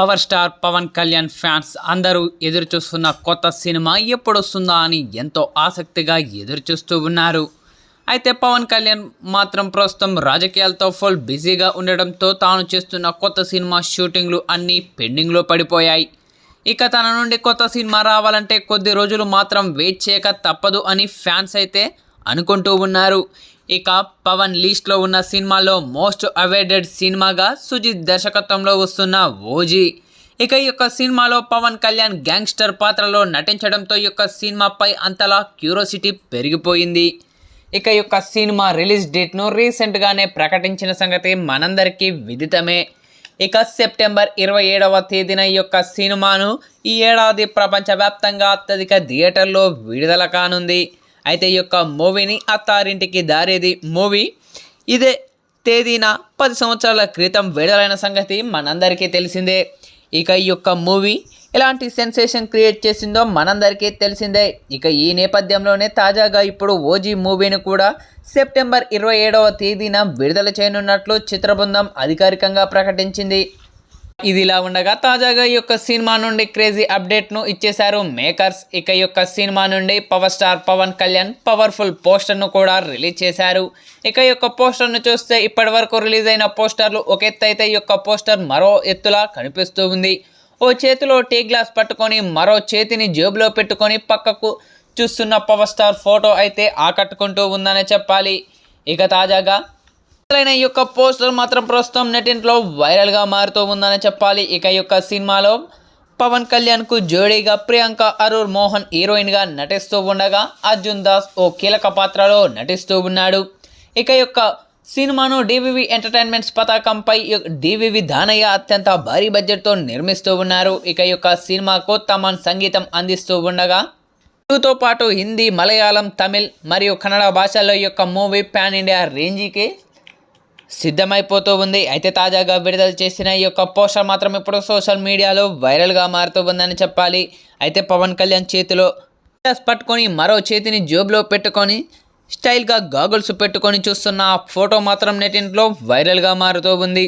Power star Pawan Kalyan fans అందరూ ఎదురు చూస్తున్న కొత్త సినిమా ఎప్పుడొస్తుందా అని ఎంతో ఆసక్తిగా ఎదురు చూస్తూ ఉన్నారు. అయితే పవన్ కళ్యాణ్ మాత్రం ప్రస్తుతం రాజకీయాలతో ఫుల్ బిజీగా ఉండడంతో తాను చేస్తున్న కొత్త సినిమా షూటింగ్లు అన్నీ పెండింగ్లో పడిపోయాయి. ఇక తన నుండి కొత్త సినిమా రావాలంటే కొద్ది రోజులు మాత్రం వెయిట్ చేయక తప్పదు అని ఫ్యాన్స్ అయితే అనుకుంటూ ఉన్నారు. ఇక పవన్ లీస్ట్లో ఉన్న సినిమాలో మోస్ట్ అవైడెడ్ సినిమాగా సుజిత్ దర్శకత్వంలో వస్తున్న ఓజీ. ఇక ఈ యొక్క సినిమాలో పవన్ కళ్యాణ్ గ్యాంగ్స్టర్ పాత్రలో నటించడంతో ఈ యొక్క సినిమాపై అంతలా క్యూరోసిటీ పెరిగిపోయింది. ఇక ఈ యొక్క సినిమా రిలీజ్ డేట్ను రీసెంట్గానే ప్రకటించిన సంగతి మనందరికీ విదితమే. ఇక సెప్టెంబర్ ఇరవై ఏడవ తేదీన ఈ యొక్క సినిమాను ఈ ఏడాది ప్రపంచవ్యాప్తంగా అత్యధిక థియేటర్లో విడుదల కానుంది. అయితే ఈ యొక్క మూవీని అత్తారింటికి దారేది మూవీ. ఇదే తేదీన పది సంవత్సరాల క్రితం విడుదలైన సంగతి మనందరికీ తెలిసిందే. ఇక ఈ యొక్క మూవీ ఎలాంటి సెన్సేషన్ క్రియేట్ చేసిందో మనందరికీ తెలిసిందే. ఇక ఈ నేపథ్యంలోనే తాజాగా ఇప్పుడు ఓజీ మూవీని కూడా సెప్టెంబర్ ఇరవై ఏడవ తేదీన విడుదల చేయనున్నట్లు చిత్రబృందం అధికారికంగా ప్రకటించింది. ఇది ఇలా ఉండగా తాజాగా ఈ యొక్క సినిమా నుండి క్రేజీ అప్డేట్ను ఇచ్చేశారు మేకర్స్. ఇక ఈ యొక్క సినిమా నుండి power star Pawan Kalyan powerful పోస్టర్ను కూడా రిలీజ్ చేశారు. ఇక ఈ యొక్క పోస్టర్ను చూస్తే ఇప్పటి వరకు రిలీజ్ అయిన పోస్టర్లు ఒక ఎత్తు అయితే ఈ యొక్క పోస్టర్ మరో ఎత్తులా కనిపిస్తూ ఉంది. ఓ చేతిలో టీ గ్లాస్ పట్టుకొని మరో చేతిని జేబులో పెట్టుకొని పక్కకు చూస్తున్న పవర్ స్టార్ ఫోటో అయితే ఆకట్టుకుంటూ ఉందనే చెప్పాలి. ఇక తాజాగా అయిన ఈ యొక్క పోస్టర్ మాత్రం ప్రస్తుతం నెటింట్లో వైరల్గా మారుతూ ఉందని చెప్పాలి. ఇక యొక్క సినిమాలో పవన్ కళ్యాణ్కు జోడీగా ప్రియాంక అరూర్ మోహన్ హీరోయిన్గా నటిస్తూ ఉండగా అర్జున్ దాస్ ఓ కీలక పాత్రలో నటిస్తూ ఉన్నాడు. ఇక యొక్క సినిమాను డివివి ఎంటర్టైన్మెంట్స్ పతాకంపై డివివి దానయ్య అత్యంత భారీ బడ్జెట్తో నిర్మిస్తూ ఉన్నారు. ఇక యొక్క సినిమాకు తమన్ సంగీతం అందిస్తూ ఉండగా తెలుగుతో పాటు హిందీ మలయాళం తమిళ్ మరియు కన్నడ భాషల్లో యొక్క మూవీ పాన్ ఇండియా రేంజికి సిద్ధమైపోతూ ఉంది. అయితే తాజాగా విడుదల చేసిన ఈ యొక్క పోస్టర్ మాత్రం ఇప్పుడు సోషల్ మీడియాలో వైరల్గా మారుతూ ఉందని చెప్పాలి. అయితే పవన్ కళ్యాణ్ చేతిలో పట్టుకొని మరో చేతిని జేబులో పెట్టుకొని స్టైల్గా గాగుల్స్ పెట్టుకొని చూస్తున్న ఆ ఫోటో మాత్రం నెటింట్లో వైరల్గా మారుతూ ఉంది.